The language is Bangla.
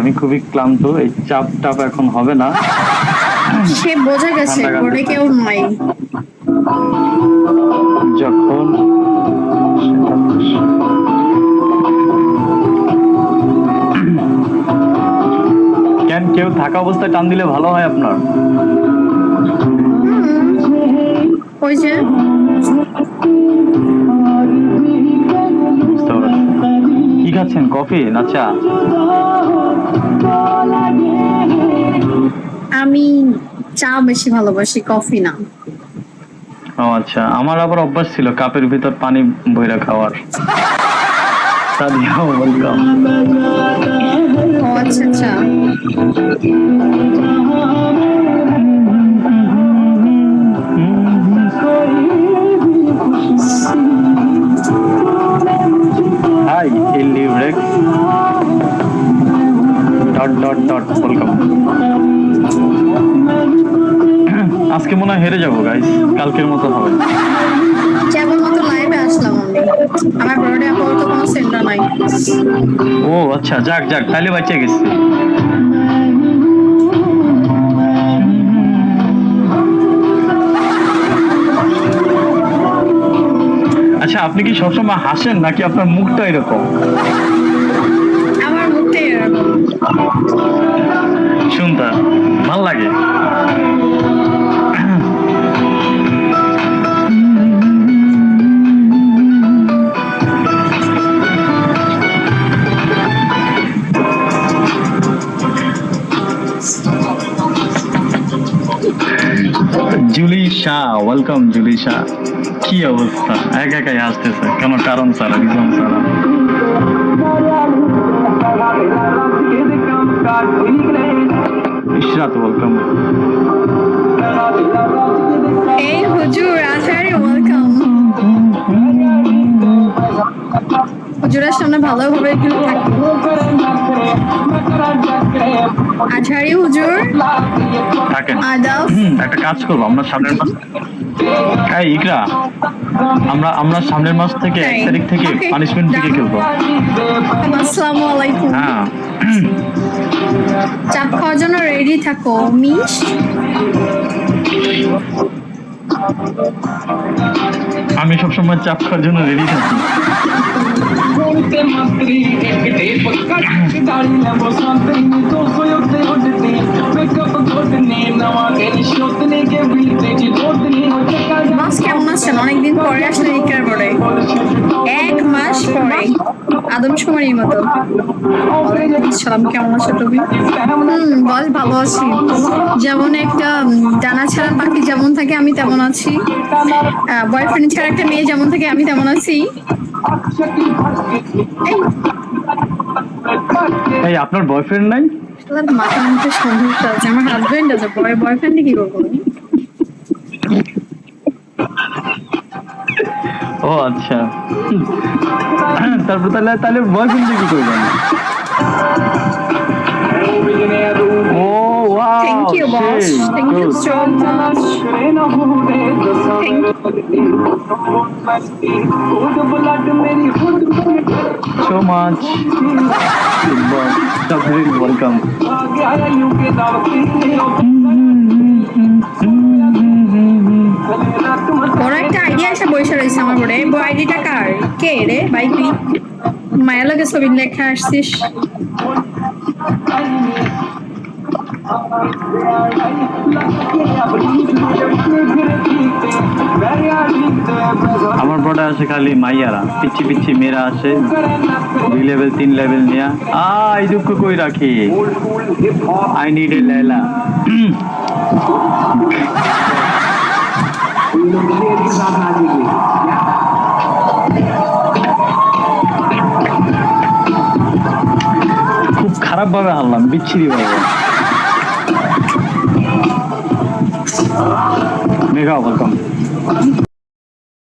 আমি খুবই ক্লান্ত এই চাপ টাপ এখন হবে না। সে বোঝা গেছে ঠান্ডা কেউ নয় যখন কেন কেউ থাকা অবস্থায় টান দিলে ভালো হয় আপনার? ওই যে। কি খাচ্ছেন? কফি না চা? আমি চা বেশি ভালোবাসি কফি না। ও আচ্ছা আমার আবার অভ্যাস ছিল কাপের ভিতর পানি বইরা খাওয়ার। ও আচ্ছা আচ্ছা। ডট ডট ডট ওয়েলকাম আজকে মনে হয় হেরে যাব গাইস কালকের মতো হবে। কেবল মতো লাইভে আসলাম আমি। আমার আপাতত কোনো সেন্টার নাই। ও আচ্ছা যাক যাক তাহলে বাচ্চা গেছে। আচ্ছা আপনি কি সবসময় হাসেন নাকি আপনার মুখটা এরকম? শুনতা ভালো লাগে। Julie Shah welcome Julie Shah. কি অবস্থা? এক একাই আসতেছে কেন কারণ ছাড়া রিজন ছাড়া। ইশরাত ওয়েলকাম এই হুজুর আচারি ওয়েলকাম হুজুরের সামনে ভালোভাবে একটু আচারি হুজুর থাকেন। একটা কাজ করব আমরা সামনের মাস এই ইকরা আমরা আমরা সামনের মাস থেকে এক তারিখ থেকে পানিশমেন্ট থেকে. খেলব। আসসালামু আলাইকুম। হ্যাঁ। রেডি থাকো আমি সবসময় চাপ খাওয়ার জন্য রেডি থাকি। মাস কেমন আছেন অনেকদিন পরে আসলে এক আদমশুমারির মতো সালাম কেমন আছো তুমি? হুম বল ভালো আছি। যেমন একটা ডানা ছাড়া পাখি যেমন থাকে আমি তেমন আছি। বয়ফ্রেন্ড ছাড়া একটা মেয়ে যেমন থাকে আমি তেমন আছি। এই আপনার বয়ফ্রেন্ড নাই? মাথা মধ্যে সমস্যা আছে আমার হাজবেন্ড আছে বয় বয়ফ্রেন্ডে কি করব? ও আচ্ছা তারপর তাহলে তাহলে বয়ফ্রেন্ড কি করবেন ও wow Thank you, boss. Thank you so much. Thank so much welcome বড় একটা আইডিয়া এসে বসে রয়েছে আমার পরে এই আইডিটা কার? কে রে? ভাই, তুই মায়ের লগে ছবি লেখা আসছিস? আমার বড় আছে খালি মাইয়ারা। পিচ্ছি পিচ্ছি মেয়েরা আছে। দুই লেভেল তিন লেভেল নিয়া। আই দুঃখ কই রাখি? আই নিড এ খুব খারাপ ভাবে হারলাম বিচ্ছিরি ভাবে মেঘা ওয়েলকাম